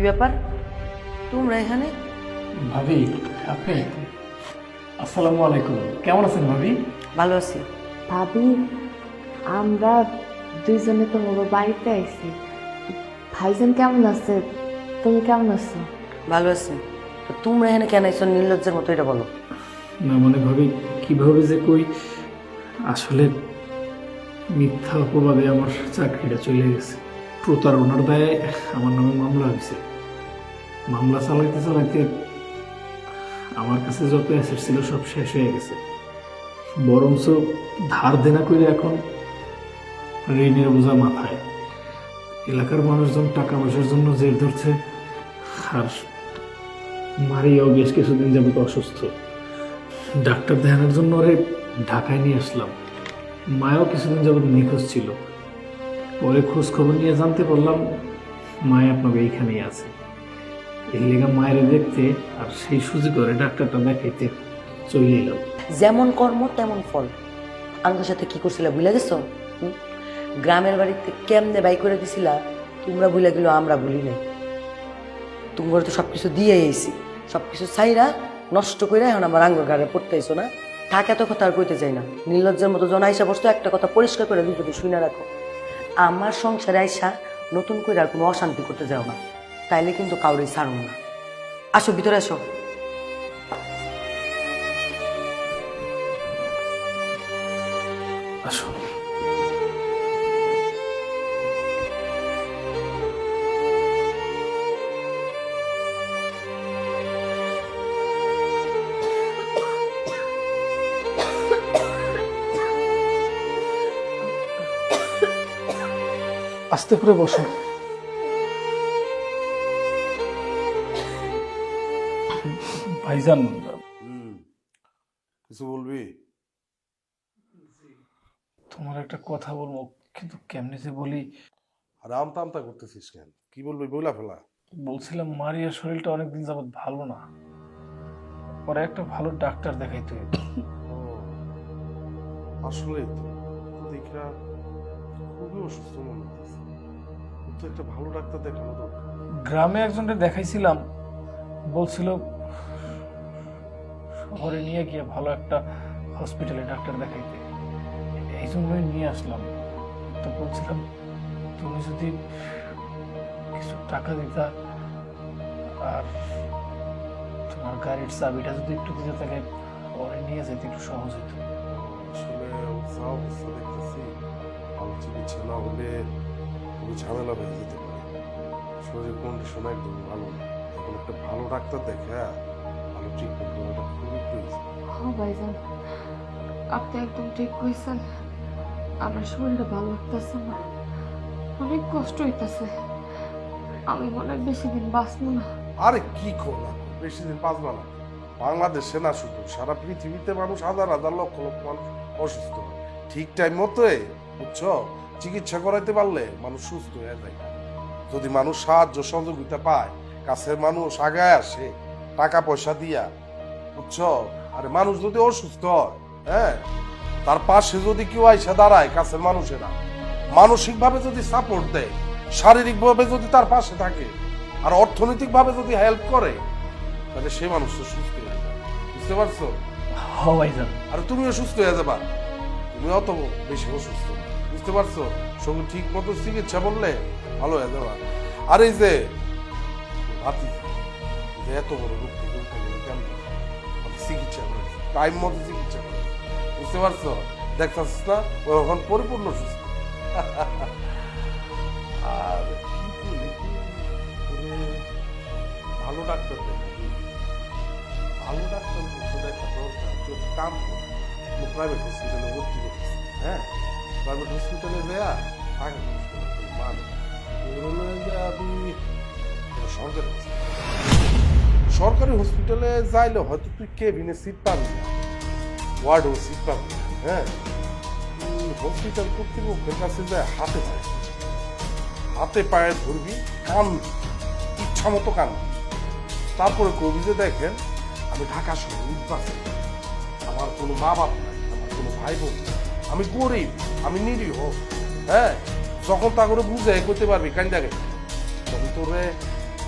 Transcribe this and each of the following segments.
কি ব্যাপার? তোমরা এখানে? ভাবি আপনি? আসসালামু আলাইকুম। কেমন আছেন ভাবি? ভালো আছি। ভাবি আমরা দুইজনে তো তোমার বাড়িতে আইছি। ভাইজান কেমন আছে? তুমি কেমন আছো? ভালো আছি। তো তোমরা এখানে কেন আইছো? নির্লজ্জের মতো এটা বলো। না মানে ভাবি কীভাবে যে কই? আসলে মিথ্যা অপবাদে আমার চাকরিটা চলে গেছে। প্রতারণার দায়ে আমার নামে মামলা হয়েছে। মামলা চালাইতে চালাইতে আমার কাছে যত অ্যাসেট ছিল সব শেষ হয়ে গেছে। বরঞ্চ ধার দেনা করে এখন ঋণের বোঝা মাথায়। এলাকার মানুষজন টাকা পয়সার জন্য জের ধরছে, আর মারিয়াও বেশ কিছুদিন যাবত অসুস্থ। ডাক্তার দেখানোর জন্য ওরে ঢাকায় নিয়ে আসলাম। মায়াও কিছুদিন যাবত নিখোঁজ ছিল। পরে খোঁজ খবর নিয়ে জানতে পারলাম, মায়া আপনাকে এইখানেই আছে। এই মায়ের দেখতে আর সেই সুযোগ করে ডাক্তারটা দেখাইতে চলে যেমন কর্ম, তেমন ফল। সাথে কি গেছো? গ্রামের বাড়িতে কেমনে বাই করে দিছিলা, তোমরা গেলো, আমরা নাই। তোমরা তো সব কিছু দিয়ে সব কিছু চাইরা নষ্ট করে এখন আমার আঙ্গুর গাড়ে পড়তে আইসো না? থাকে তো কথা আর কইতে চাই না। নির্লজ্জের মতো জন আইসা বসতো, একটা কথা পরিষ্কার করে বিপদে শুনে রাখো। আমার সংসারে আইসা নতুন করে আর কোনো অশান্তি করতে যাও না। তাইলে কিন্তু কাউরে ছাড়ো না। আসো ভিতরে আসো। আসো। আস্তে করে বসো। ভাইজান কিছু বলবি? তোমার একটা কথা বলব কিন্তু কেমনে যে বলি? আর আমতা আমতা করতেছিস কেন? কি বলবি বইলা ফেলা। বলছিলাম মারিয়ার শরীরটা অনেকদিন যাবত ভালো না। পরে একটা ভালো ডাক্তার দেখাইতে হবে ও আসলেই তো। দেখা খুবই অসুস্থ মনে হচ্ছে তো একটা ভালো ডাক্তার দেখানো দরকার। গ্রামে একজনকে দেখাইছিলাম বলছিল, শহরে নিয়ে গিয়ে ভালো একটা হসপিটালে ডাক্তার দেখাইতে। এই জন্যই নিয়ে আসলাম। তো বলছিলাম, তুমি যদি কিছু টাকা দিতা আর তোমার গাড়ির চাবিটা যদি একটু দিতে, তাহলে পরে নিয়ে যেতে একটু সহজ হতো ঝামেলা হয়ে যেতে পারে। শরীরের কন্ডিশন একদম ভালো না। এখন একটা ভালো ডাক্তার দেখে ভালো ট্রিটমেন্ট করাটা খুবই প্রয়োজন হ ভাইজান আপনি একদম ঠিক কইছেন। আমার শরীরটা ভালো লাগতেছে না। অনেক কষ্ট হইতাছে। আমি মনে হয় বেশি দিন বাঁচবো না। আরে কি করলাম বেশি দিন বাঁচবা না। বাংলাদেশে না শুধু সারা পৃথিবীতে মানুষ হাজার হাজার লক্ষ লক্ষ মানুষ অসুস্থ। ঠিক টাইম মতো বুঝছ? চিকিৎসা করাইতে পারলে মানুষ সুস্থ হয়ে যায়। যদি মানুষ সাহায্য সহযোগিতা পায় কাছের মানুষ আগায় আসে টাকা পয়সা দিয়া বুঝছ? আরে মানুষ যদি অসুস্থ হয় হ্যাঁ? তার পাশে যদি কেউ আইসা দাঁড়ায় কাছের মানুষেরা মানসিকভাবে যদি সাপোর্ট দেয় শারীরিকভাবে যদি তার পাশে থাকে আর অর্থনৈতিকভাবে যদি হেল্প করে তাহলে সে মানুষ তো সুস্থ হয়ে যাবে। বুঝতে পারছ? আর তুমিও সুস্থ হয়ে যাবা। তুমি অত বেশি অসুস্থ। বুঝতে পারছ? সঙ্গে ঠিক মতো চিকিৎসা বললে ভালো হয়ে যাবা। আর এই যে ভাতি যে এত বড় রোগ থেকে উঠে গেল কেমন? আমি চিকিৎসা করেছি টাইম মতো চিকিৎসা করেছি বুঝতে পারছ? দেখতেছিস না? ও এখন পরিপূর্ণ সুস্থ। আর ভালো ডাক্তার দেখাবি। ভালো ডাক্তার দেখা দরকার তুই কাম প্রাইভেট হসপিটালে ভর্তি করতেছি হ্যাঁ? প্রাইভেট হসপিটালে দেয়া, টাকা মানে সরকারি। সরকারি হসপিটালে যাইলে হয়তো তুই কেবিনে সিট পাবি না। ওয়ার্ডেও সিট পাবি না হ্যাঁ? হসপিটাল কর্তৃপক্ষের কাছে যায় হাতে পায়ে। হাতে পায়ে ধরবি, কান ইচ্ছা মতো কান। তারপরে কবি যে দেখেন, আমি ঢাকা শহর উদ্বাসী আমার কোনো মা বাপ নাই, আমার কোনো ভাই বোন আমি গরিব, আমি নিরীহ হ্যাঁ? যখন তা করে বুঝে করতে পারবি কান্দা গেছে তখন তোরে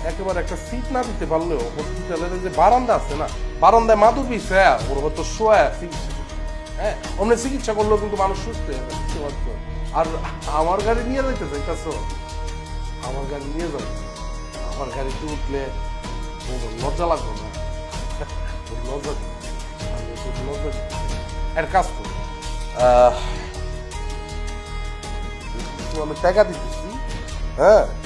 একেবারে একটা সিট না দিতে পারলেও হসপিটালের যে বারান্দা আছে না বারান্দায় মাধবী স্যার ওর হয়তো শোয়া চিকিৎসা হ্যাঁ অমনি চিকিৎসা করলেও কিন্তু মানুষ সুস্থ হয়ে? আর আমার গাড়ি নিয়ে যাইতে চাইতেছ? আমার গাড়ি নিয়ে যাবে আমার গাড়িতে উঠলে লজ্জা লাগবে না। লজ্জা। লজ্জা একটা কাজ করো। আহ, আমি টাকা দিতেছি হ্যাঁ?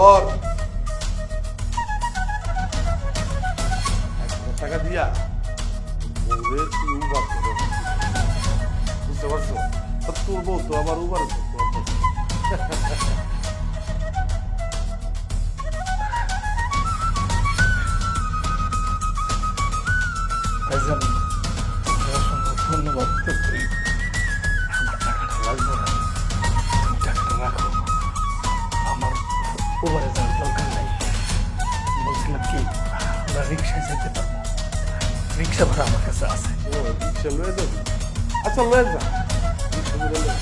ধর টাকা দিয়া বউরে বুঝতে পারছ? তোর বউ তো আমার উবার ভাইজান ওভারে যাওয়ার দরকার নাই। বলছিলাম কি, আমরা রিক্সায় যেতে পারব। রিক্সা ভাড়া আমার কাছে আছে। ও, রিক্সা লয়ে যাব? আচ্ছা লয়ে যা। রিক্সা।